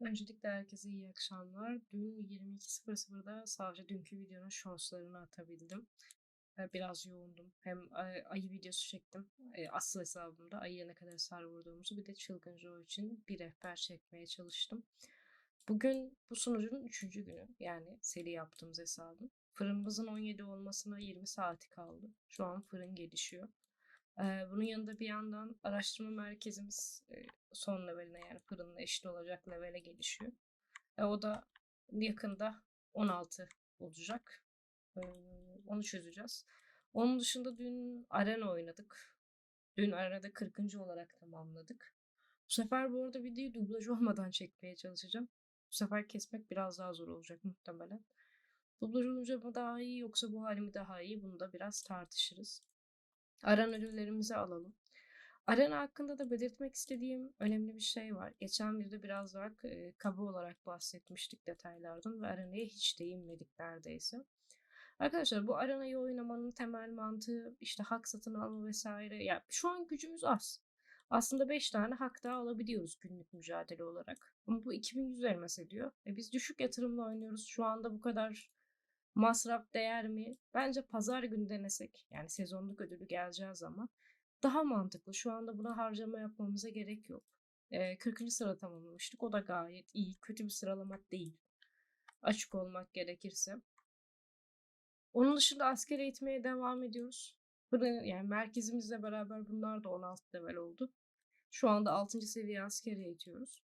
Öncelikle herkese iyi akşamlar. Dün 22.00'da sadece dünkü videonun shortslarını atabildim. Biraz yoğundum. Hem, ayı videosu çektim, asıl hesabımda ayıya ne kadar hasar vurduğumuzu bir de Çılgın Joe için bir rehber çekmeye çalıştım. Bugün bu sunucunun 3. günü. Yani seri yaptığımız hesabın. Fırınımızın 17 olmasına 20 saati kaldı. Şu an fırın gelişiyor. Bunun yanında bir yandan araştırma merkezimiz, son leveline yani fırınla eşit olacak levele gelişiyor. E, o da yakında 16 olacak. Onu çözeceğiz. Onun dışında dün arena oynadık. Dün arenada 40. olarak tamamladık. Bu sefer bu arada videoyu dublaj olmadan çekmeye çalışacağım. Bu sefer kesmek biraz daha zor olacak muhtemelen. Dublaj olunca mı daha iyi yoksa bu hali mi daha iyi bunu da biraz tartışırız. Arena ödüllerimizi alalım. Arena hakkında da belirtmek istediğim önemli bir şey var. Geçen videoda biraz daha kaba olarak bahsetmiştik detaylardan ve arenaya hiç değinmedik neredeyse. Arkadaşlar bu arenayı oynamanın temel mantığı işte hak satın alma vesaire. Ya şu an gücümüz az. Aslında 5 tane hak daha alabiliyoruz günlük mücadele olarak. Ama bu 2100 elmas ediyor. E biz düşük yatırımla oynuyoruz. Şu anda bu kadar masraf değer mi? Bence pazar günü denesek yani sezonluk ödülü geleceği zaman daha mantıklı. Şu anda buna harcama yapmamıza gerek yok. E, 40. sıra tamamlamıştık. O da gayet iyi. Kötü bir sıralama değil. Açık olmak gerekirse. Onun dışında asker eğitmeye devam ediyoruz. Yani merkezimizle beraber bunlar da 16 level oldu. Şu anda 6. seviye asker eğitiyoruz.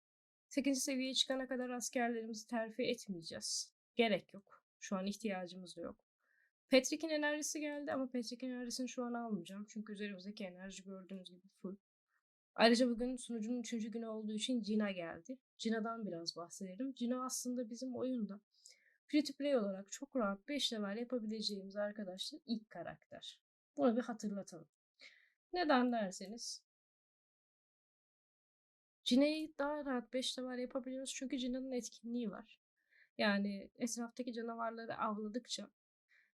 8. seviyeye çıkana kadar askerlerimizi terfi etmeyeceğiz. Gerek yok. Şu an ihtiyacımız da yok. Patrick'in enerjisi geldi ama Patrick'in enerjisini şu an almayacağım. Çünkü üzerimizdeki enerji gördüğünüz gibi full. Ayrıca bugün sunucunun 3. günü olduğu için Cina geldi. Cina'dan biraz bahsedelim. Cina aslında bizim oyunda free to play olarak çok rahat 5 level yapabileceğimiz arkadaşlar ilk karakter. Bunu bir hatırlatalım. Neden derseniz Cina'yı daha rahat 5 level yapabiliyoruz çünkü Cina'nın etkinliği var. Yani etraftaki canavarları avladıkça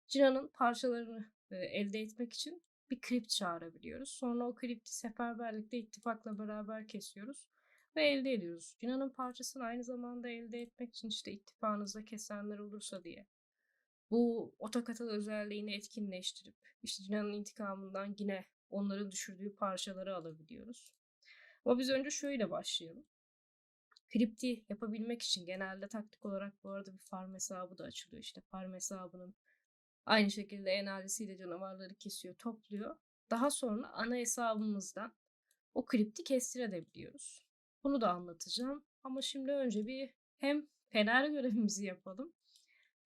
Cina'nın parçalarını e, elde etmek için bir kript çağırabiliyoruz. Sonra o kripti seferberlikte ittifakla beraber kesiyoruz ve elde ediyoruz. Cina'nın parçasını aynı zamanda elde etmek için işte ittifakınızda kesenler olursa diye bu otokatal özelliğini etkinleştirip işte Cina'nın intikamından yine onların düşürdüğü parçaları alabiliyoruz. Ama biz önce şöyle başlayalım. Kripti yapabilmek için genelde taktik olarak bu arada bir farm hesabı da açılıyor. İşte farm hesabının aynı şekilde enerjisiyle canavarları kesiyor, topluyor. Daha sonra ana hesabımızdan o kripti kestirebiliyoruz. Bunu da anlatacağım. Ama şimdi önce bir hem fener görevimizi yapalım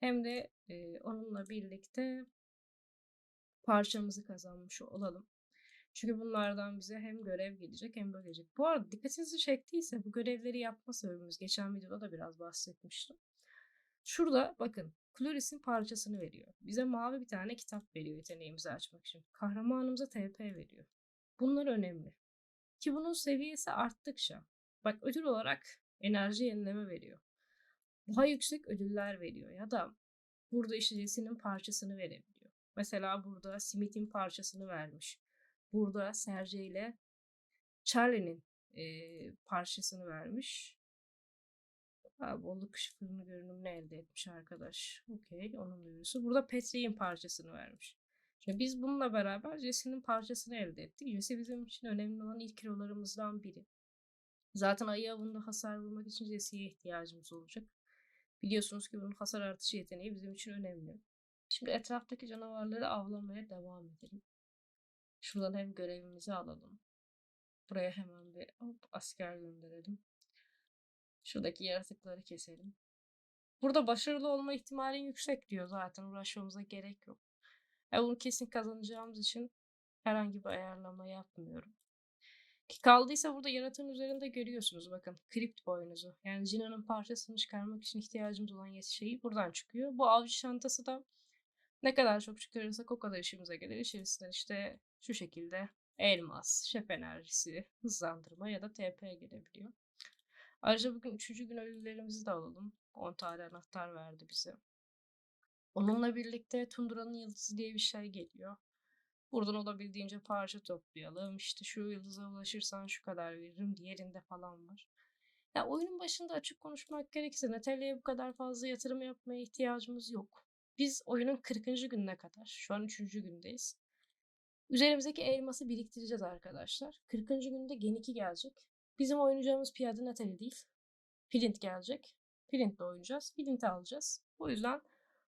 hem de e, onunla birlikte parçamızı kazanmış olalım. Çünkü bunlardan bize hem görev gelecek hem böyle gelecek. Bu arada dikkatinizi çektiyse bu görevleri yapma sebebimiz geçen videoda da biraz bahsetmiştim. Şurada bakın Kloris'in parçasını veriyor. Bize mavi bir tane kitap veriyor yeteneğimizi açmak için. Kahramanımıza TP veriyor. Bunlar önemli. Ki bunun seviyesi arttıkça bak ödül olarak enerji yenileme veriyor. Daha yüksek ödüller veriyor ya da burada işte Jesse'nin parçasını verebiliyor. Mesela burada Smith'in parçasını vermiş. Burada Sergey ile Charlie'nin e, parçasını vermiş. Ha, bolluk fırını görünümünü elde etmiş arkadaş. Okey onun duyurusu. Burada Petri'nin parçasını vermiş. Şimdi biz bununla beraber Jesse'nin parçasını elde ettik. Jesse bizim için önemli olan ilk hero'larımızdan biri. Zaten ayı avında hasar vurmak için Jesse'ye ihtiyacımız olacak. Biliyorsunuz ki bunun hasar artışı yeteneği bizim için önemli. Şimdi etraftaki canavarları avlamaya devam edelim. Şuradan hem görevimizi alalım. Buraya hemen bir hop, asker gönderelim. Şuradaki yaratıkları keselim. Burada başarılı olma ihtimalin yüksek diyor zaten. Uğraşmamıza gerek yok. Ya bunu kesin kazanacağımız için herhangi bir ayarlama yapmıyorum. Ki kaldıysa burada yaratığın üzerinde görüyorsunuz bakın. Kript boynuzu. Yani Jina'nın parçasını çıkarmak için ihtiyacımız olan şeyi buradan çıkıyor. Bu avcı çantası da ne kadar çok çıkarırsak o kadar işimize gelir. İçerisinden işte şu şekilde elmas, şef enerjisi, hızlandırma ya da TP gelebiliyor. Ayrıca bugün üçüncü gün ödüllerimizi de alalım. 10 tane anahtar verdi bize. Onunla birlikte Tundura'nın yıldızı diye bir şey geliyor. Buradan olabildiğince parça toplayalım. İşte şu yıldıza ulaşırsan şu kadar veririm. Diğerinde falan var. Ya oyunun başında açık konuşmak gerekirse Natalia'ya bu kadar fazla yatırım yapmaya ihtiyacımız yok. Biz oyunun 40. gününe kadar, şu an 3. gündeyiz. Üzerimizdeki elması biriktireceğiz arkadaşlar. 40. günde Gen 2 gelecek. Bizim oynayacağımız piyade Natalia değil. Flint gelecek. Flint'le oynayacağız. Flint'i alacağız. O yüzden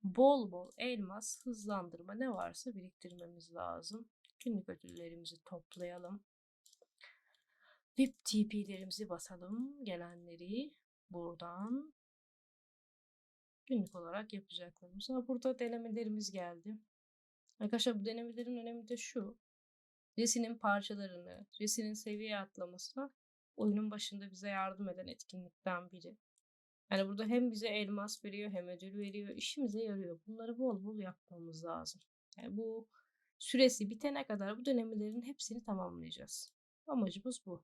bol bol elmas, hızlandırma ne varsa biriktirmemiz lazım. Günlük ödüllerimizi toplayalım. VIP TP'lerimizi basalım. Gelenleri buradan günlük olarak yapacaklarımız. Burada denemelerimiz geldi. Arkadaşlar bu denemelerin önemi de şu. Jesse'nin parçalarını, Jesse'nin seviye atlamasına oyunun başında bize yardım eden etkinlikten biri. Yani burada hem bize elmas veriyor hem ödül veriyor. işimize yarıyor. Bunları bol bol yapmamız lazım. Yani bu süresi bitene kadar bu denemelerin hepsini tamamlayacağız. Amacımız bu.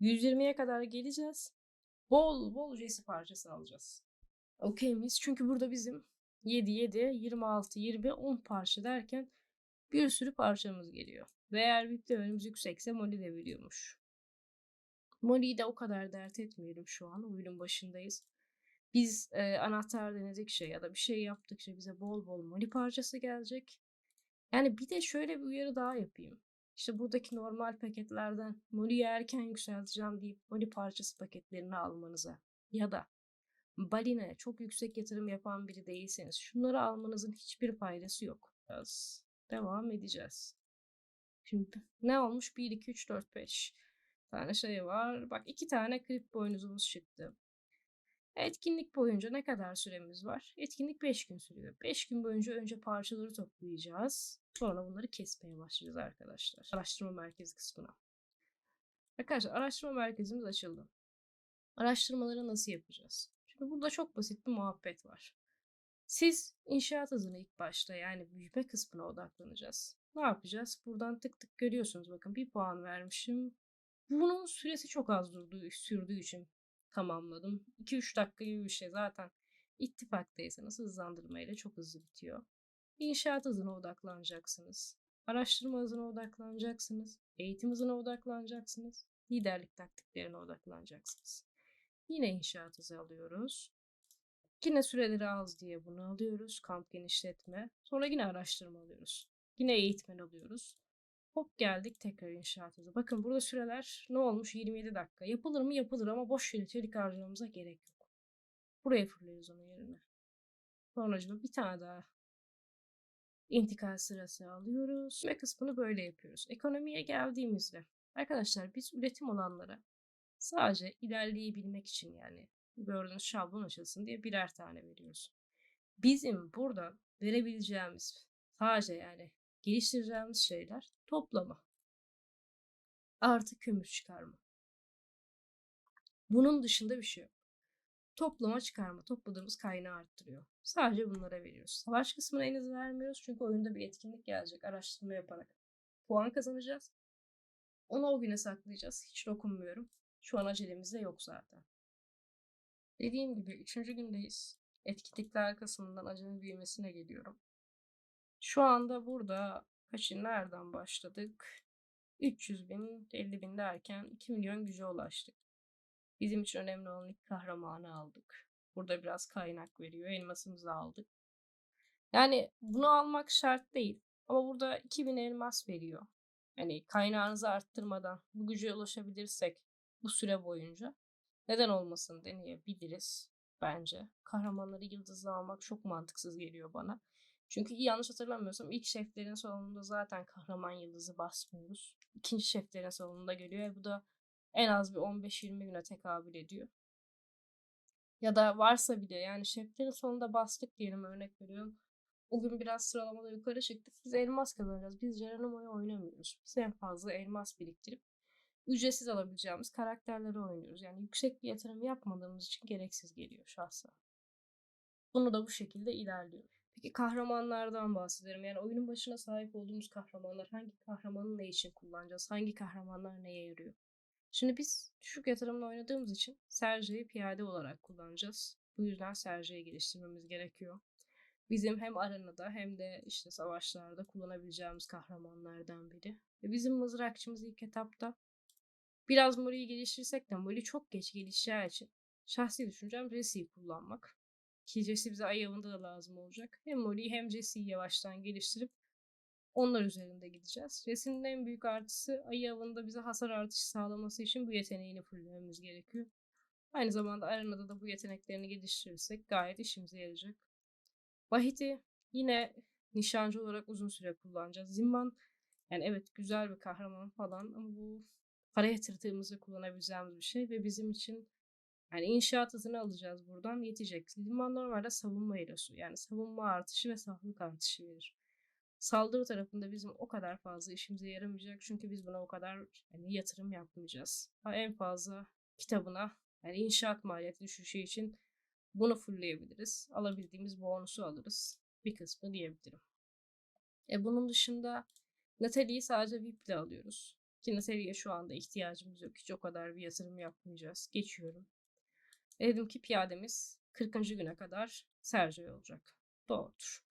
120'ye kadar geleceğiz. Bol bol Jesse parçası alacağız. Okey miyiz? Çünkü burada bizim 7, 7, 26, 20, 10 parça derken bir sürü parçamız geliyor. Ve eğer biplememiz yüksekse Molly de veriyormuş. Molly'yi de o kadar dert etmeyelim şu an. Oyunun başındayız. Biz e, anahtar denedikçe ya da bir şey yaptıkça bize bol bol Molly parçası gelecek. Yani bir de şöyle bir uyarı daha yapayım. İşte buradaki normal paketlerden Molly'yi erken yükselteceğim deyip Molly parçası paketlerini almanıza ya da balinaya çok yüksek yatırım yapan biri değilseniz şunları almanızın hiçbir faydası yok. Biraz devam edeceğiz. Şimdi ne olmuş? 1, 2, 3, 4, 5 tane şey var. Bak iki tane krip boynuzumuz çıktı. Etkinlik boyunca ne kadar süremiz var? Etkinlik 5 gün sürüyor. 5 gün boyunca önce parçaları toplayacağız. Sonra bunları kesmeye başlayacağız arkadaşlar. Araştırma merkezi kısmına. Arkadaşlar araştırma merkezimiz açıldı. Araştırmaları nasıl yapacağız? Şimdi burada çok basit bir muhabbet var. Siz inşaat hızını ilk başta yani büyüme kısmına odaklanacağız. Ne yapacağız? Buradan tık tık görüyorsunuz bakın bir puan vermişim. Bunun süresi çok az durduğu, sürdüğü için tamamladım. 2-3 dakika gibi bir şey zaten ittifaktaysanız hızlandırmayla çok hızlı bitiyor. İnşaat hızına odaklanacaksınız. Araştırma hızına odaklanacaksınız. Eğitim hızına odaklanacaksınız. Liderlik taktiklerine odaklanacaksınız. Yine inşaat hızı alıyoruz. Yine süreleri az diye bunu alıyoruz. Kamp genişletme. Sonra yine araştırma alıyoruz. Yine eğitmen alıyoruz. Hop geldik tekrar inşaat hızı. Bakın burada süreler ne olmuş? 27 dakika. Yapılır mı? Yapılır ama boş yere çelik harcamamıza gerek yok. Buraya fırlıyoruz onun yerine. Sonracıma bir tane daha intikal sırası alıyoruz ve kısmını böyle yapıyoruz. Ekonomiye geldiğimizde arkadaşlar biz üretim olanlara sadece ilerleyebilmek için yani gördüğünüz şablon açılsın diye birer tane veriyoruz. Bizim burada verebileceğimiz sadece yani geliştireceğimiz şeyler toplama artı kömür çıkarma. Bunun dışında bir şey yok. Toplama çıkarma topladığımız kaynağı arttırıyor. Sadece bunlara veriyoruz. Savaş kısmına henüz vermiyoruz çünkü oyunda bir etkinlik gelecek araştırma yaparak. Puan kazanacağız. Onu o güne saklayacağız. Hiç dokunmuyorum. Şu an acelemiz de yok zaten. Dediğim gibi üçüncü gündeyiz. Etkinlikler kısmından acemi büyümesine geliyorum. Şu anda burada kaçın nereden başladık? 300 bin, 50 bin derken 2 milyon güce ulaştık. Bizim için önemli olan ilk kahramanı aldık. Burada biraz kaynak veriyor. Elmasımızı aldık. Yani bunu almak şart değil. Ama burada 2000 elmas veriyor. Yani kaynağınızı arttırmadan bu güce ulaşabilirsek bu süre boyunca neden olmasın deneyebiliriz bence. Kahramanları yıldızlı almak çok mantıksız geliyor bana. Çünkü yanlış hatırlamıyorsam ilk şeflerin salonunda zaten kahraman yıldızı basmıyoruz. İkinci şeflerin salonunda geliyor. Bu da en az bir 15-20 güne tekabül ediyor. Ya da varsa bile yani şeflerin sonunda bastık diyelim örnek veriyorum. O gün biraz sıralamada yukarı çıktık. Biz elmas kazanacağız. Biz Geronimo'yu oynamıyoruz. Biz en fazla elmas biriktirip ücretsiz alabileceğimiz karakterleri oynuyoruz. Yani yüksek bir yatırım yapmadığımız için gereksiz geliyor şahsa. Bunu da bu şekilde ilerliyor. Peki kahramanlardan bahsedelim. Yani oyunun başına sahip olduğumuz kahramanlar hangi kahramanı ne için kullanacağız? Hangi kahramanlar neye yarıyor? Şimdi biz düşük yatırımla oynadığımız için Serge'yi piyade olarak kullanacağız. Bu yüzden Serge'yi geliştirmemiz gerekiyor. Bizim hem arenada hem de işte savaşlarda kullanabileceğimiz kahramanlardan biri. Bizim mızrakçımız ilk etapta Biraz Molly'yi geliştirsek de Molly çok geç gelişeceği için şahsi düşüncem Jesse'yi kullanmak. Ki Jesse bize avında da lazım olacak. Hem Molly'yi hem Jesse'yi yavaştan geliştirip onlar üzerinde gideceğiz. Jesse'nin en büyük artısı ay avında bize hasar artışı sağlaması için bu yeteneğini fullememiz gerekiyor. Aynı zamanda arenada da bu yeteneklerini geliştirirsek gayet işimize yarayacak. Vahit'i yine nişancı olarak uzun süre kullanacağız. Zimban yani evet güzel bir kahraman falan ama bu para yatırdığımızda kullanabileceğimiz bir şey ve bizim için yani inşaat hızını alacağız buradan yetecek. Liman normalde savunma ilosu yani savunma artışı ve sağlık artışı verir. Saldırı tarafında bizim o kadar fazla işimize yaramayacak çünkü biz buna o kadar yani yatırım yapmayacağız. En fazla kitabına yani inşaat maliyeti düşüşü için bunu fullleyebiliriz. Alabildiğimiz bonusu alırız. Bir kısmı diyebilirim. E bunun dışında Natalie'yi sadece VIP ile alıyoruz. Ki Natalie'ye şu anda ihtiyacımız yok. Hiç o kadar bir yatırım yapmayacağız. Geçiyorum. Dedim ki piyademiz 40. güne kadar Sergio olacak. Doğrudur.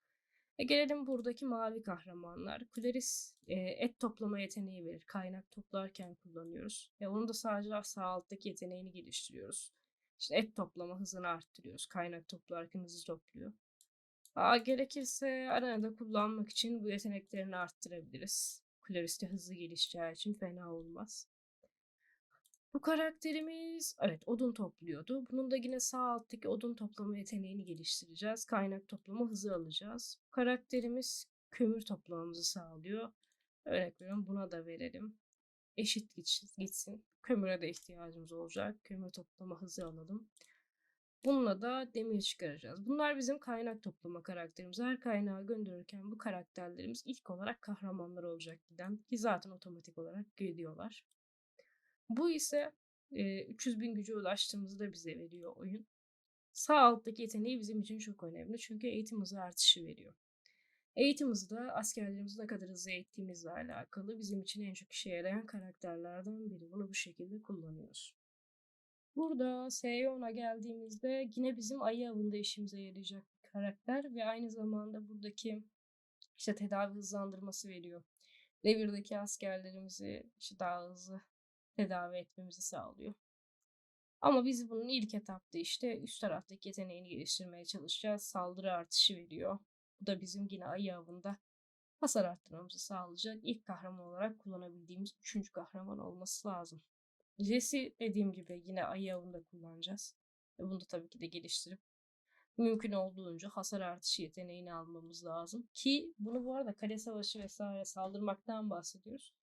E gelelim buradaki mavi kahramanlar. Clarice e, et toplama yeteneği verir. Kaynak toplarken kullanıyoruz. E onu da sadece sağ alttaki yeteneğini geliştiriyoruz. İşte et toplama hızını arttırıyoruz. Kaynak toplarken hızı topluyor. Aa, gerekirse arenada kullanmak için bu yeteneklerini arttırabiliriz. Clarice hızlı gelişeceği için fena olmaz. Bu karakterimiz evet odun topluyordu. Bunun da yine sağ alttaki odun toplama yeteneğini geliştireceğiz. Kaynak toplama hızı alacağız. Karakterimiz kömür toplamamızı sağlıyor. Örnek veriyorum buna da verelim. Eşit gitsin. Kömüre de ihtiyacımız olacak. Kömür toplama hızı alalım. Bununla da demir çıkaracağız. Bunlar bizim kaynak toplama karakterimiz. Her kaynağı gönderirken bu karakterlerimiz ilk olarak kahramanlar olacak giden ki zaten otomatik olarak gidiyorlar. Bu ise e, 300 bin güce ulaştığımızda bize veriyor oyun. Sağ alttaki yeteneği bizim için çok önemli çünkü eğitim hızı artışı veriyor. Eğitim hızı da askerlerimizi ne kadar hızlı eğittiğimizle alakalı bizim için en çok işe yarayan karakterlerden biri. Bunu bu şekilde kullanıyoruz. Burada Seyon'a geldiğimizde yine bizim ayı avında işimize yarayacak bir karakter ve aynı zamanda buradaki işte tedavi hızlandırması veriyor. Revir'deki askerlerimizi işte daha hızlı tedavi etmemizi sağlıyor. Ama biz bunun ilk etapta işte üst taraftaki yeteneğini geliştirmeye çalışacağız. Saldırı artışı veriyor. Bu da bizim yine ayı avında hasar arttırmamızı sağlayacak. İlk kahraman olarak kullanabildiğimiz üçüncü kahraman olması lazım. Jesse dediğim gibi yine ayı avında kullanacağız. Ve bunu da tabii ki de geliştirip mümkün olduğunca hasar artışı yeteneğini almamız lazım. Ki bunu bu arada kale savaşı vesaire saldırmaktan bahsediyoruz.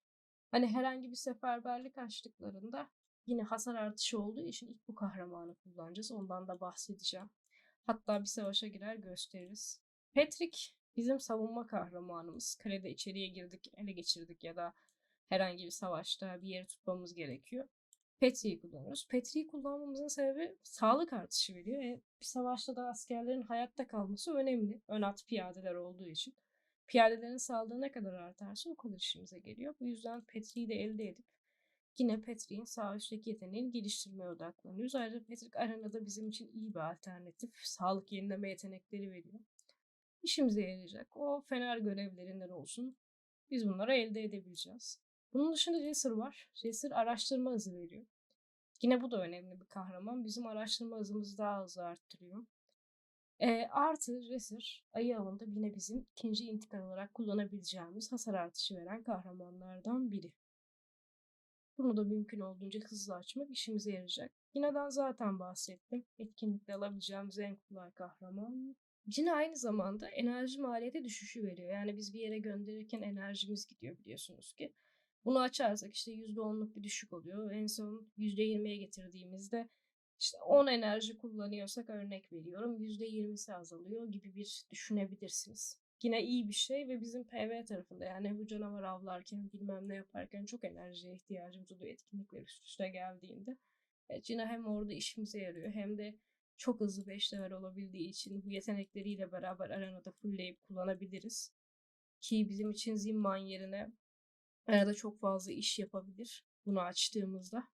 Hani herhangi bir seferberlik açtıklarında yine hasar artışı olduğu için ilk bu kahramanı kullanacağız. Ondan da bahsedeceğim. Hatta bir savaşa girer gösteririz. Patrick bizim savunma kahramanımız. Kalede içeriye girdik, ele geçirdik ya da herhangi bir savaşta bir yeri tutmamız gerekiyor. Petri'yi kullanıyoruz. Petri'yi kullanmamızın sebebi sağlık artışı veriyor. E, bir savaşta da askerlerin hayatta kalması önemli. Ön at piyadeler olduğu için. Piyadelerin sağlığı ne kadar artarsa o kadar işimize geliyor. Bu yüzden Petri'yi de elde edip yine Petri'nin sağ üstteki yeteneğini geliştirmeye odaklanıyoruz. Ayrıca Petrik arenada bizim için iyi bir alternatif. Sağlık yenileme yetenekleri veriyor. İşimize yarayacak. O fener görevlerinden olsun. Biz bunları elde edebileceğiz. Bunun dışında Jester var. Jester araştırma hızı veriyor. Yine bu da önemli bir kahraman. Bizim araştırma hızımızı daha hızlı arttırıyor. E, artı Jester ayı avında yine bizim ikinci intikal olarak kullanabileceğimiz hasar artışı veren kahramanlardan biri. Bunu da mümkün olduğunca hızlı açmak işimize yarayacak. Yine'den zaten bahsettim. Etkinlikle alabileceğimiz en kolay kahraman. Cine aynı zamanda enerji maliyeti düşüşü veriyor. Yani biz bir yere gönderirken enerjimiz gidiyor biliyorsunuz ki. Bunu açarsak işte %10'luk bir düşük oluyor. En son %20'ye getirdiğimizde işte 10 enerji kullanıyorsak örnek veriyorum %20'si azalıyor gibi bir düşünebilirsiniz. Yine iyi bir şey ve bizim PV tarafında yani bu canavar avlarken bilmem ne yaparken çok enerjiye ihtiyacımız oluyor etkinlikler üst üste geldiğinde. Evet, yine hem orada işimize yarıyor hem de çok hızlı 5 level olabildiği için bu yetenekleriyle beraber arenada fullleyip kullanabiliriz. Ki bizim için Zimman yerine arada çok fazla iş yapabilir bunu açtığımızda.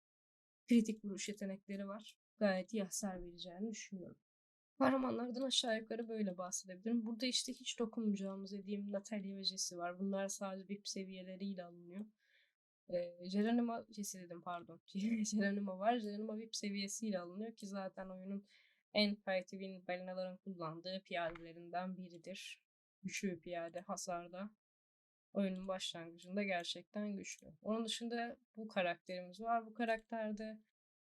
Kritik vuruş yetenekleri var. Gayet iyi hasar vereceğini düşünüyorum. Kahramanlardan aşağı yukarı böyle bahsedebilirim. Burada işte hiç dokunmayacağımız dediğim Natalia ve Jesse var. Bunlar sadece VIP seviyeleriyle alınıyor. Eee, Geronimo Jesse dedim pardon. Geronimo var. Geronimo VIP seviyesiyle alınıyor ki zaten oyunun en win balinaların kullandığı piyadelerinden biridir. Güçlü bir piyade hasarda. Oyunun başlangıcında gerçekten güçlü. Onun dışında bu karakterimiz var. Bu karakterde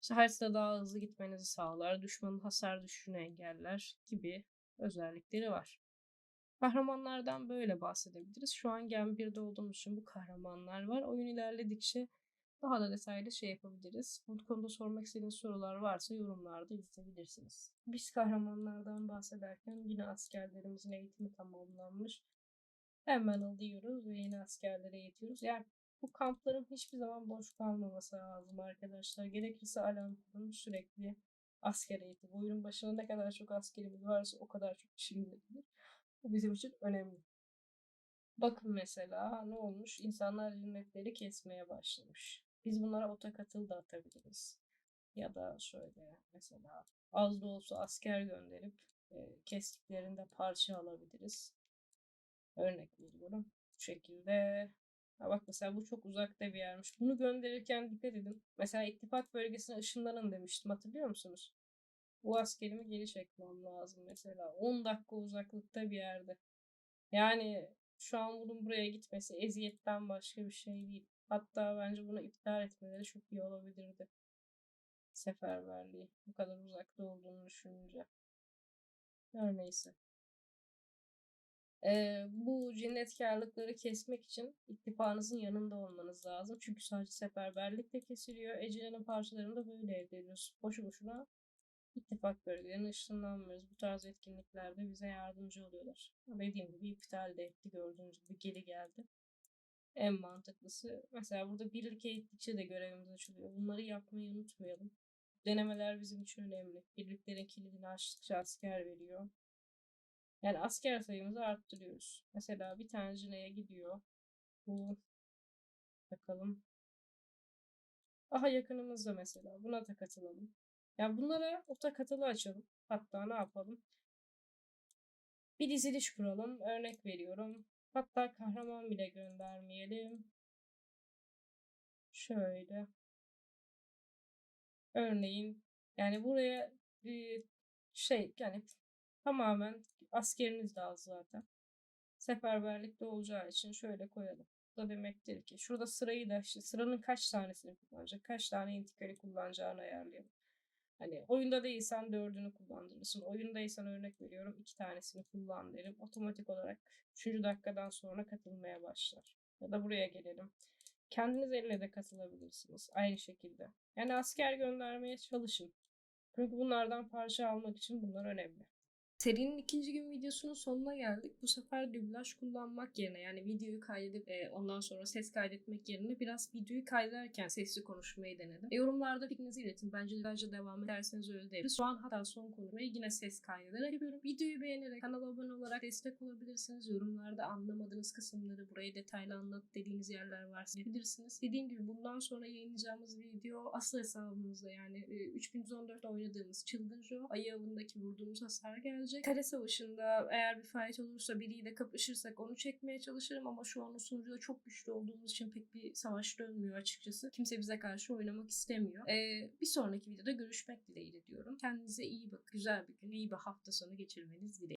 işte haritada daha hızlı gitmenizi sağlar, düşmanın hasar düşüşünü engeller gibi özellikleri var. Kahramanlardan böyle bahsedebiliriz. Şu an Gen 1'de olduğumuz için bu kahramanlar var. Oyun ilerledikçe daha da detaylı şey yapabiliriz. Bu konuda sormak istediğiniz sorular varsa yorumlarda iletebilirsiniz. Biz kahramanlardan bahsederken yine askerlerimizin eğitimi tamamlanmış. Hemen alıyoruz ve yeni askerlere eğitiyoruz. Yani bu kampların hiçbir zaman boş kalmaması lazım arkadaşlar. Gerekirse kurun sürekli asker eğitimi. Oyunun başına ne kadar çok askerimiz varsa o kadar çok işimiz. Bu bizim için önemli. Bakın mesela ne olmuş? İnsanlar cennetleri kesmeye başlamış. Biz bunlara otakatıl da atabiliriz. Ya da şöyle mesela az da olsa asker gönderip e, kestiklerinde parça alabiliriz. Örnek veriyorum. Bu şekilde. Ha bak mesela bu çok uzakta bir yermiş. Bunu gönderirken dikkat edin. Mesela ittifak bölgesine ışınlanın demiştim. Hatırlıyor musunuz? Bu askerimi geri çekmem lazım mesela. 10 dakika uzaklıkta bir yerde. Yani şu an bunun buraya gitmesi eziyetten başka bir şey değil. Hatta bence bunu iptal etmeleri çok iyi olabilirdi. Seferberliği. Bu kadar uzakta olduğunu düşününce. Her neyse. Ee, bu cinnetkarlıkları kesmek için ittifakınızın yanında olmanız lazım. Çünkü sadece seferberlikle kesiliyor. Ece'nin parçalarını da böyle elde ediyoruz. Boşu boşuna ittifak bölgelerine ışınlanmıyoruz. Bu tarz etkinliklerde bize yardımcı oluyorlar. Dediğim gibi iptal de etti. Gördüğünüz gibi geri geldi. En mantıklısı. Mesela burada birlik eğittikçe de görevimiz açılıyor. Bunları yapmayı unutmayalım. Denemeler bizim için önemli. Birliklerin kilidini açtıkça asker veriyor. Yani asker sayımızı arttırıyoruz. Mesela bir tane cineye gidiyor. Bu bakalım. Aha yakınımızda mesela. Buna da katılalım. Yani bunlara ota katılı açalım. Hatta ne yapalım? Bir diziliş kuralım. Örnek veriyorum. Hatta kahraman bile göndermeyelim. Şöyle. Örneğin yani buraya bir şey yani tamamen askeriniz de az zaten. Seferberlikte olacağı için şöyle koyalım. Bu da demektir ki şurada sırayı da işte sıranın kaç tanesini kullanacak, kaç tane intikali kullanacağını ayarlayalım. Hani oyunda değilsen dördünü kullandırırsın. Oyundaysan örnek veriyorum iki tanesini kullan derim. Otomatik olarak 3. dakikadan sonra katılmaya başlar. Ya da buraya gelelim. Kendiniz elle de katılabilirsiniz. Aynı şekilde. Yani asker göndermeye çalışın. Çünkü bunlardan parça almak için bunlar önemli. Serinin ikinci gün videosunun sonuna geldik. Bu sefer dublaj kullanmak yerine yani videoyu kaydedip e, ondan sonra ses kaydetmek yerine biraz videoyu kaydederken sesli konuşmayı denedim. E, yorumlarda fikrinizi iletin. Bence dublajla devam ederseniz öyle değil. Şu an hatta son konuşmayı yine ses kaydederek yapıyorum. Videoyu beğenerek kanala abone olarak destek olabilirsiniz. Yorumlarda anlamadığınız kısımları burayı detaylı anlat dediğiniz yerler varsa yapabilirsiniz. Dediğim gibi bundan sonra yayınlayacağımız video asıl hesabımızda yani e, 3114'te oynadığımız Çılgınca ayı avındaki vurduğumuz hasar gelecek. Kare savaşında eğer bir fight olursa biriyle kapışırsak onu çekmeye çalışırım ama şu an o sunucuda çok güçlü olduğumuz için pek bir savaş dönmüyor açıkçası. Kimse bize karşı oynamak istemiyor. Ee, bir sonraki videoda görüşmek dileğiyle diyorum. Kendinize iyi bakın. Güzel bir gün, iyi bir hafta sonu geçirmeniz dileğiyle.